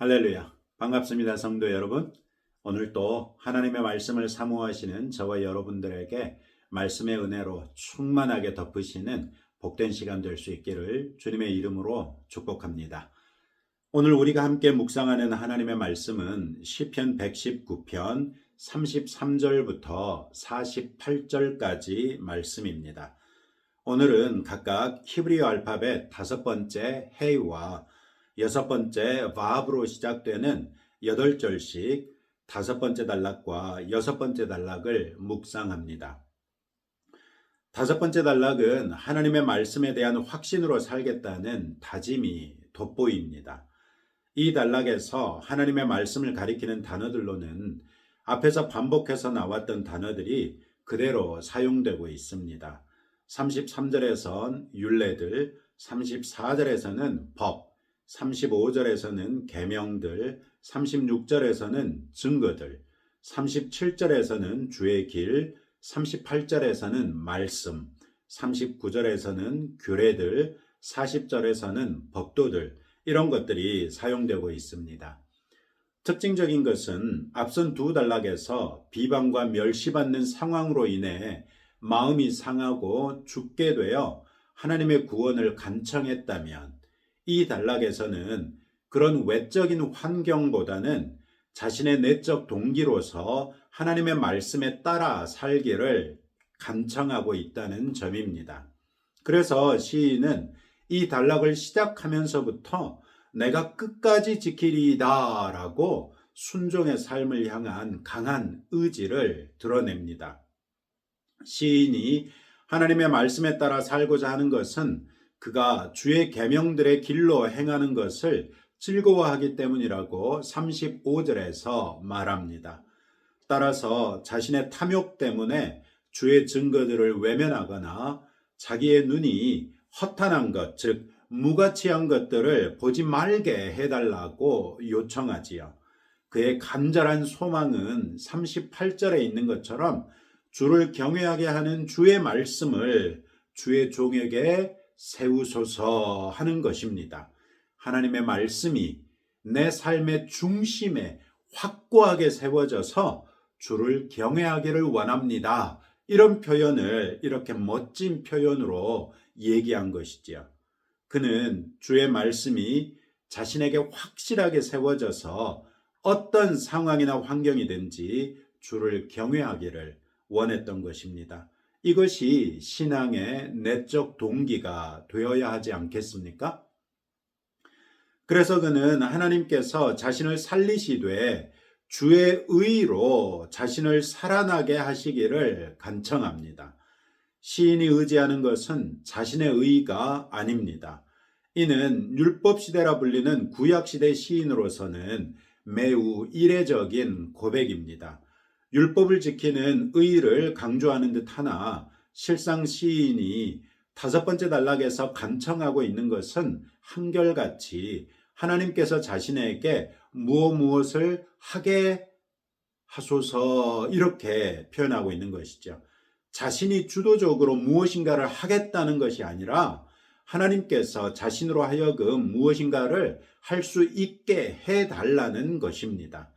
할렐루야. 반갑습니다, 성도 여러분. 오늘 또 하나님의 말씀을 사모하시는 저와 여러분들에게 말씀의 은혜로 충만하게 덮으시는 복된 시간 될 수 있기를 주님의 이름으로 축복합니다. 오늘 우리가 함께 묵상하는 하나님의 말씀은 시편 119편 33절부터 48절까지 말씀입니다. 오늘은 각각 히브리어 알파벳 다섯 번째 헤이와 여섯 번째 바브로 시작되는 여덟 절씩 다섯 번째 단락과 여섯 번째 단락을 묵상합니다. 다섯 번째 단락은 하나님의 말씀에 대한 확신으로 살겠다는 다짐이 돋보입니다. 이 단락에서 하나님의 말씀을 가리키는 단어들로는 앞에서 반복해서 나왔던 단어들이 그대로 사용되고 있습니다. 33절에선 율례들, 34절에서는 법, 35절에서는 계명들, 36절에서는 증거들, 37절에서는 주의 길, 38절에서는 말씀, 39절에서는 규례들, 40절에서는 법도들 이런 것들이 사용되고 있습니다. 특징적인 것은 앞선 두 단락에서 비방과 멸시받는 상황으로 인해 마음이 상하고 죽게 되어 하나님의 구원을 간청했다면 이 단락에서는 그런 외적인 환경보다는 자신의 내적 동기로서 하나님의 말씀에 따라 살기를 간청하고 있다는 점입니다. 그래서 시인은 이 단락을 시작하면서부터 내가 끝까지 지키리이다 라고 순종의 삶을 향한 강한 의지를 드러냅니다. 시인이 하나님의 말씀에 따라 살고자 하는 것은 그가 주의 계명들의 길로 행하는 것을 즐거워하기 때문이라고 35절에서 말합니다. 따라서 자신의 탐욕 때문에 주의 증거들을 외면하거나 자기의 눈이 허탄한 것, 즉 무가치한 것들을 보지 말게 해달라고 요청하지요. 그의 간절한 소망은 38절에 있는 것처럼 주를 경외하게 하는 주의 말씀을 주의 종에게 세우소서 하는 것입니다. 하나님의 말씀이 내 삶의 중심에 확고하게 세워져서 주를 경외하기를 원합니다. 이런 표현을 이렇게 멋진 표현으로 얘기한 것이지요. 그는 주의 말씀이 자신에게 확실하게 세워져서 어떤 상황이나 환경이든지 주를 경외하기를 원했던 것입니다. 이것이 신앙의 내적 동기가 되어야 하지 않겠습니까? 그래서 그는 하나님께서 자신을 살리시되 주의 의로 자신을 살아나게 하시기를 간청합니다. 시인이 의지하는 것은 자신의 의가 아닙니다. 이는 율법 시대라 불리는 구약 시대 시인으로서는 매우 이례적인 고백입니다. 율법을 지키는 의를 강조하는 듯 하나 실상 시인이 다섯 번째 단락에서 간청하고 있는 것은 한결같이 하나님께서 자신에게 무엇 무엇을 하게 하소서 이렇게 표현하고 있는 것이죠. 자신이 주도적으로 무엇인가를 하겠다는 것이 아니라 하나님께서 자신으로 하여금 무엇인가를 할 수 있게 해달라는 것입니다.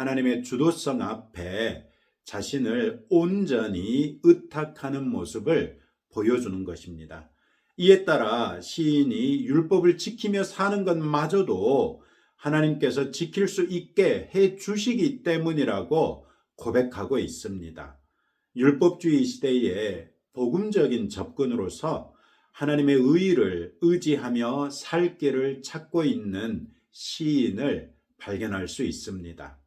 하나님의 주도성 앞에 자신을 온전히 의탁하는 모습을 보여주는 것입니다. 이에 따라 시인이 율법을 지키며 사는 것마저도 하나님께서 지킬 수 있게 해 주시기 때문이라고 고백하고 있습니다. 율법주의 시대에 복음적인 접근으로서 하나님의 의를 의지하며 살 길을 찾고 있는 시인을 발견할 수 있습니다.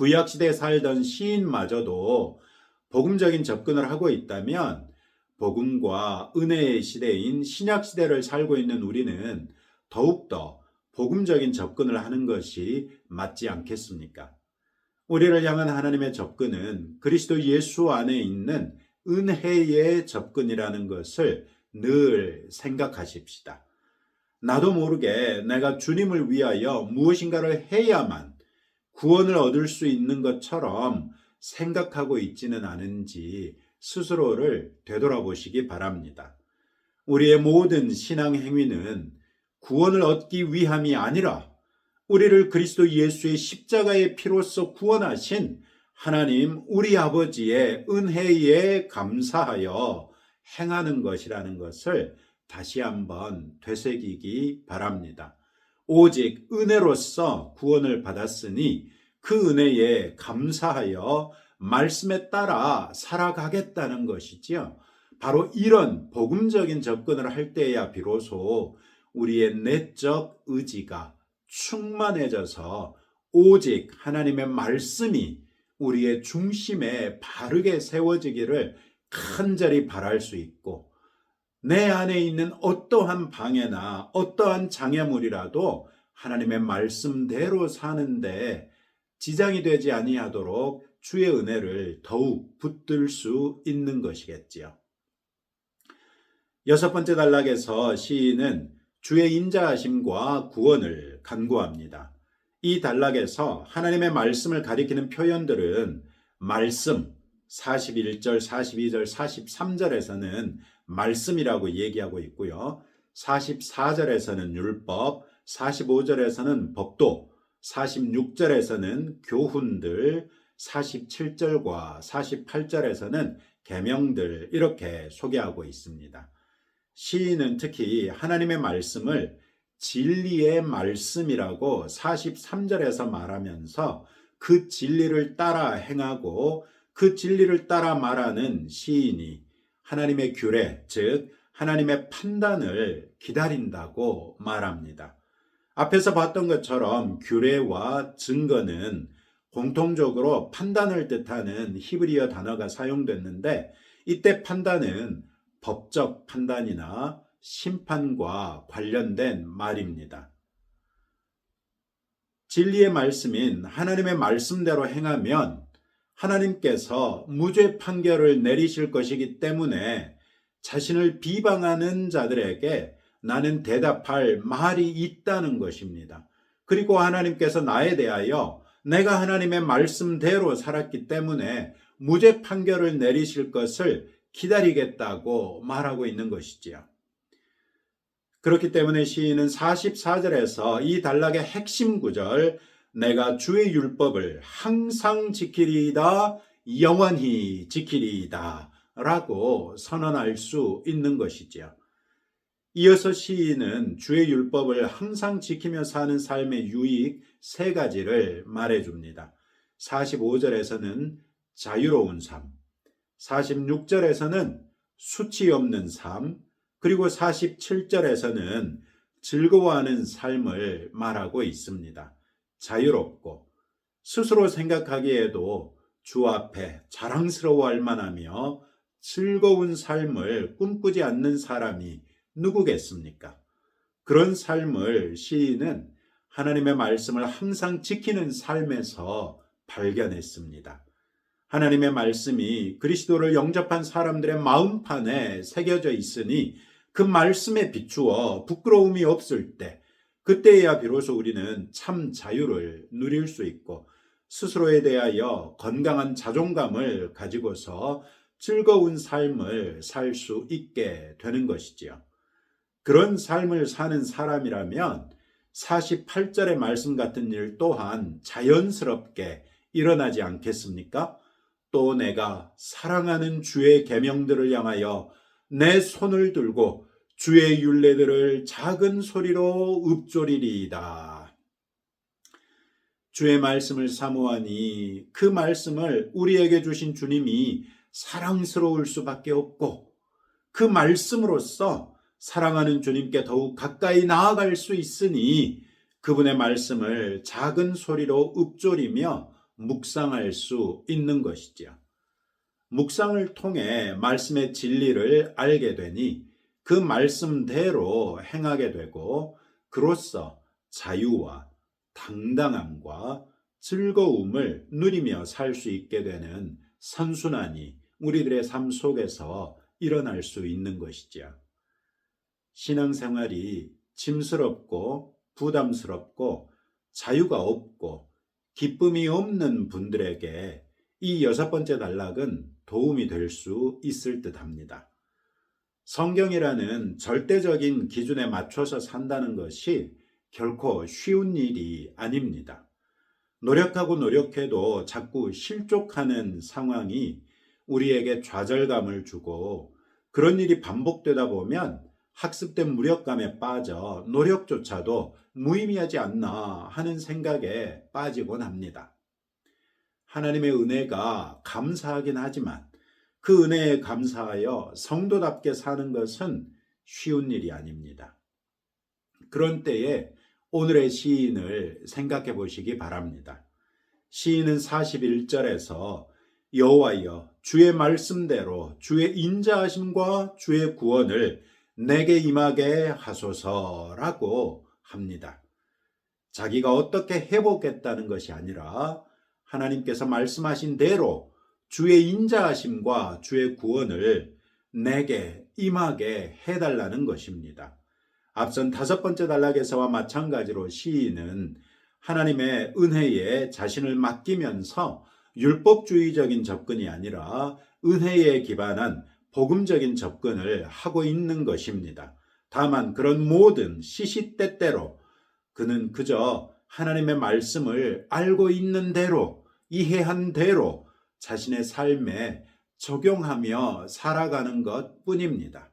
구약시대에 살던 시인마저도 복음적인 접근을 하고 있다면 복음과 은혜의 시대인 신약시대를 살고 있는 우리는 더욱더 복음적인 접근을 하는 것이 맞지 않겠습니까? 우리를 향한 하나님의 접근은 그리스도 예수 안에 있는 은혜의 접근이라는 것을 늘 생각하십시다. 나도 모르게 내가 주님을 위하여 무엇인가를 해야만 구원을 얻을 수 있는 것처럼 생각하고 있지는 않은지 스스로를 되돌아보시기 바랍니다. 우리의 모든 신앙 행위는 구원을 얻기 위함이 아니라 우리를 그리스도 예수의 십자가의 피로써 구원하신 하나님 우리 아버지의 은혜에 감사하여 행하는 것이라는 것을 다시 한번 되새기기 바랍니다. 오직 은혜로서 구원을 받았으니 그 은혜에 감사하여 말씀에 따라 살아가겠다는 것이지요. 바로 이런 복음적인 접근을 할 때야 비로소 우리의 내적 의지가 충만해져서 오직 하나님의 말씀이 우리의 중심에 바르게 세워지기를 간절히 바랄 수 있고 내 안에 있는 어떠한 방해나 어떠한 장애물이라도 하나님의 말씀대로 사는데 지장이 되지 아니하도록 주의 은혜를 더욱 붙들 수 있는 것이겠지요. 여섯 번째 단락에서 시인은 주의 인자하심과 구원을 간구합니다. 이 단락에서 하나님의 말씀을 가리키는 표현들은 말씀 41절, 42절, 43절에서는 말씀이라고 얘기하고 있고요. 44절에서는 율법, 45절에서는 법도, 46절에서는 교훈들, 47절과 48절에서는 계명들 이렇게 소개하고 있습니다. 시인은 특히 하나님의 말씀을 진리의 말씀이라고 43절에서 말하면서 그 진리를 따라 행하고 그 진리를 따라 말하는 시인이 하나님의 규례, 즉 하나님의 판단을 기다린다고 말합니다. 앞에서 봤던 것처럼 규례와 증거는 공통적으로 판단을 뜻하는 히브리어 단어가 사용됐는데 이때 판단은 법적 판단이나 심판과 관련된 말입니다. 진리의 말씀인 하나님의 말씀대로 행하면 하나님께서 무죄 판결을 내리실 것이기 때문에 자신을 비방하는 자들에게 나는 대답할 말이 있다는 것입니다. 그리고 하나님께서 나에 대하여 내가 하나님의 말씀대로 살았기 때문에 무죄 판결을 내리실 것을 기다리겠다고 말하고 있는 것이지요. 그렇기 때문에 시인은 44절에서 이 단락의 핵심 구절, 내가 주의 율법을 항상 지키리이다, 영원히 지키리이다, 라고 선언할 수 있는 것이지요. 이어서 시인은 주의 율법을 항상 지키며 사는 삶의 유익 세 가지를 말해줍니다. 45절에서는 자유로운 삶, 46절에서는 수치 없는 삶, 그리고 47절에서는 즐거워하는 삶을 말하고 있습니다. 자유롭고 스스로 생각하기에도 주 앞에 자랑스러워할 만하며 즐거운 삶을 꿈꾸지 않는 사람이 누구겠습니까? 그런 삶을 시인은 하나님의 말씀을 항상 지키는 삶에서 발견했습니다. 하나님의 말씀이 그리스도를 영접한 사람들의 마음판에 새겨져 있으니 그 말씀에 비추어 부끄러움이 없을 때 그때야 비로소 우리는 참 자유를 누릴 수 있고 스스로에 대하여 건강한 자존감을 가지고서 즐거운 삶을 살 수 있게 되는 것이지요. 그런 삶을 사는 사람이라면 48절의 말씀 같은 일 또한 자연스럽게 일어나지 않겠습니까? 또 내가 사랑하는 주의 계명들을 향하여 내 손을 들고 주의 윤례들을 작은 소리로 읊조리리이다. 주의 말씀을 사모하니 그 말씀을 우리에게 주신 주님이 사랑스러울 수밖에 없고 그 말씀으로써 사랑하는 주님께 더욱 가까이 나아갈 수 있으니 그분의 말씀을 작은 소리로 읊조리며 묵상할 수 있는 것이지요. 묵상을 통해 말씀의 진리를 알게 되니 그 말씀대로 행하게 되고 그로써 자유와 당당함과 즐거움을 누리며 살 수 있게 되는 선순환이 우리들의 삶 속에서 일어날 수 있는 것이지요. 신앙생활이 짐스럽고 부담스럽고 자유가 없고 기쁨이 없는 분들에게 이 여섯 번째 단락은 도움이 될 수 있을 듯 합니다. 성경이라는 절대적인 기준에 맞춰서 산다는 것이 결코 쉬운 일이 아닙니다. 노력하고 노력해도 자꾸 실족하는 상황이 우리에게 좌절감을 주고 그런 일이 반복되다 보면 학습된 무력감에 빠져 노력조차도 무의미하지 않나 하는 생각에 빠지곤 합니다. 하나님의 은혜가 감사하긴 하지만 그 은혜에 감사하여 성도답게 사는 것은 쉬운 일이 아닙니다. 그런 때에 오늘의 시인을 생각해 보시기 바랍니다. 시인은 41절에서 여호와여 주의 말씀대로 주의 인자하심과 주의 구원을 내게 임하게 하소서라고 합니다. 자기가 어떻게 해보겠다는 것이 아니라 하나님께서 말씀하신 대로 주의 인자하심과 주의 구원을 내게 임하게 해달라는 것입니다. 앞선 다섯 번째 단락에서와 마찬가지로 시인은 하나님의 은혜에 자신을 맡기면서 율법주의적인 접근이 아니라 은혜에 기반한 복음적인 접근을 하고 있는 것입니다. 다만 그런 모든 시시때때로 그는 그저 하나님의 말씀을 알고 있는 대로 이해한 대로 자신의 삶에 적용하며 살아가는 것 뿐입니다.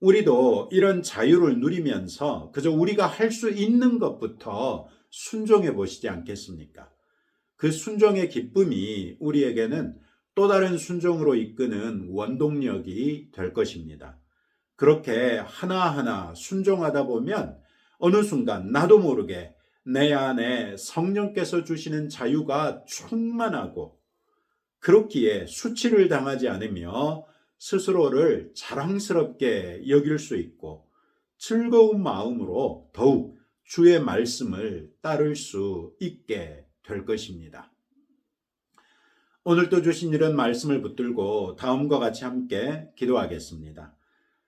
우리도 이런 자유를 누리면서 그저 우리가 할 수 있는 것부터 순종해 보시지 않겠습니까? 그 순종의 기쁨이 우리에게는 또 다른 순종으로 이끄는 원동력이 될 것입니다. 그렇게 하나하나 순종하다 보면 어느 순간 나도 모르게 내 안에 성령께서 주시는 자유가 충만하고 그렇기에 수치를 당하지 않으며 스스로를 자랑스럽게 여길 수 있고 즐거운 마음으로 더욱 주의 말씀을 따를 수 있게 될 것입니다. 오늘도 주신 이런 말씀을 붙들고 다음과 같이 함께 기도하겠습니다.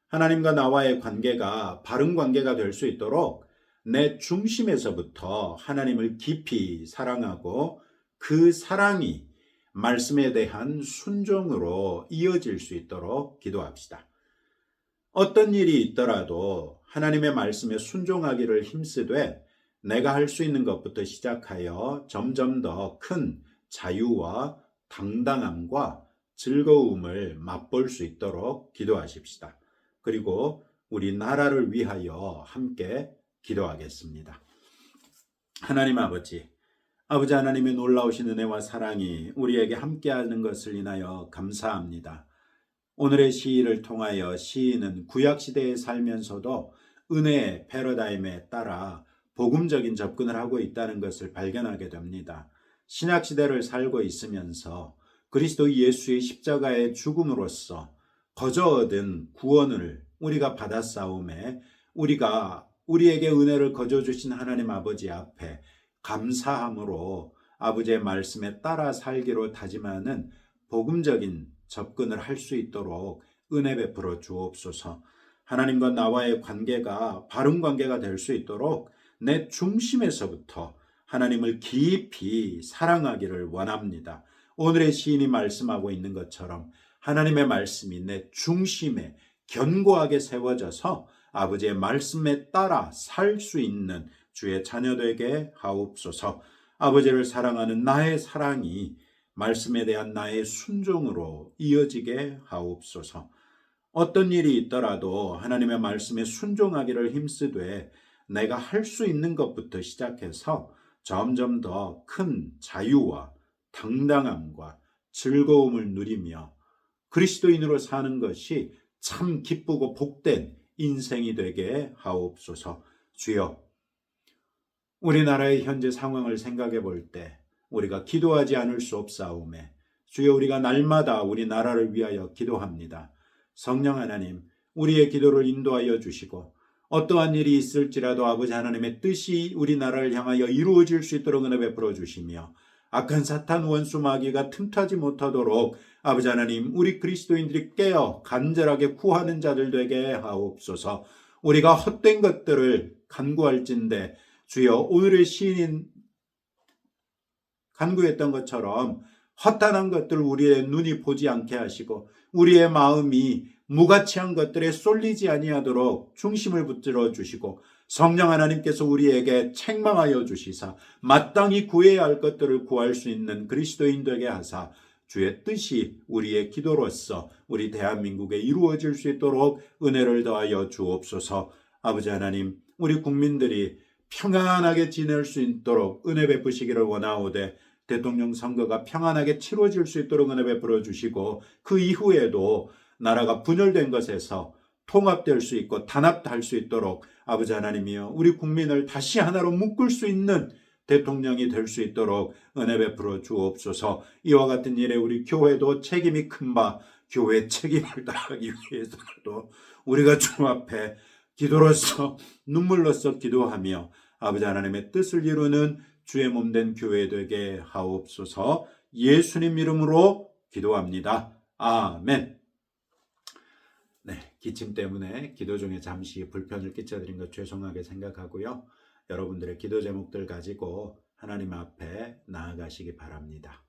하나님과 나와의 관계가 바른 관계가 될 수 있도록 내 중심에서부터 하나님을 깊이 사랑하고 그 사랑이 말씀에 대한 순종으로 이어질 수 있도록 기도합시다. 어떤 일이 있더라도 하나님의 말씀에 순종하기를 힘쓰되 내가 할 수 있는 것부터 시작하여 점점 더 큰 자유와 당당함과 즐거움을 맛볼 수 있도록 기도하십시다. 그리고 우리 나라를 위하여 함께 기도하겠습니다. 하나님 아버지, 아버지 하나님의 놀라우신 은혜와 사랑이 우리에게 함께하는 것을 인하여 감사합니다. 오늘의 시를 통하여 시인은 구약 시대에 살면서도 은혜의 패러다임에 따라 복음적인 접근을 하고 있다는 것을 발견하게 됩니다. 신약 시대를 살고 있으면서 그리스도 예수의 십자가의 죽음으로써 거저 얻은 구원을 우리가 받았사오매 우리가 우리에게 은혜를 거저 주신 하나님 아버지 앞에 감사함으로 아버지의 말씀에 따라 살기로 다짐하는 복음적인 접근을 할 수 있도록 은혜 베풀어 주옵소서. 하나님과 나와의 관계가 바른 관계가 될 수 있도록 내 중심에서부터 하나님을 깊이 사랑하기를 원합니다. 오늘의 시인이 말씀하고 있는 것처럼 하나님의 말씀이 내 중심에 견고하게 세워져서 아버지의 말씀에 따라 살 수 있는 주의 자녀되게 하옵소서. 아버지를 사랑하는 나의 사랑이 말씀에 대한 나의 순종으로 이어지게 하옵소서. 어떤 일이 있더라도 하나님의 말씀에 순종하기를 힘쓰되 내가 할 수 있는 것부터 시작해서 점점 더 큰 자유와 당당함과 즐거움을 누리며 그리스도인으로 사는 것이 참 기쁘고 복된 인생이 되게 하옵소서. 주여, 우리나라의 현재 상황을 생각해 볼 때 우리가 기도하지 않을 수 없사오매 주여 우리가 날마다 우리 나라를 위하여 기도합니다. 성령 하나님, 우리의 기도를 인도하여 주시고 어떠한 일이 있을지라도 아버지 하나님의 뜻이 우리나라를 향하여 이루어질 수 있도록 은혜 베풀어 주시며 악한 사탄 원수 마귀가 틈타지 못하도록 아버지 하나님 우리 그리스도인들이 깨어 간절하게 구하는 자들 되게 하옵소서. 우리가 헛된 것들을 간구할진대 주여 오늘의 시인인 간구했던 것처럼 허탄한 것들 우리의 눈이 보지 않게 하시고 우리의 마음이 무가치한 것들에 쏠리지 아니하도록 중심을 붙들어 주시고 성령 하나님께서 우리에게 책망하여 주시사 마땅히 구해야 할 것들을 구할 수 있는 그리스도인 되게 하사 주의 뜻이 우리의 기도로서 우리 대한민국에 이루어질 수 있도록 은혜를 더하여 주옵소서. 아버지 하나님, 우리 국민들이 평안하게 지낼 수 있도록 은혜 베푸시기를 원하오되 대통령 선거가 평안하게 치러질 수 있도록 은혜 베풀어 주시고 그 이후에도 나라가 분열된 것에서 통합될 수 있고 단합할 수 있도록 아버지 하나님이여 우리 국민을 다시 하나로 묶을 수 있는 대통령이 될 수 있도록 은혜 베풀어 주옵소서. 이와 같은 일에 우리 교회도 책임이 큰 바 교회 책임을 다하기 위해서라도 우리가 주 앞에 기도로서 눈물로써 기도하며 아버지 하나님의 뜻을 이루는 주의 몸 된 교회 되게 하옵소서. 예수님 이름으로 기도합니다. 아멘. 네, 기침 때문에 기도 중에 잠시 불편을 끼쳐드린 것 죄송하게 생각하고요. 여러분들의 기도 제목들 가지고 하나님 앞에 나아가시기 바랍니다.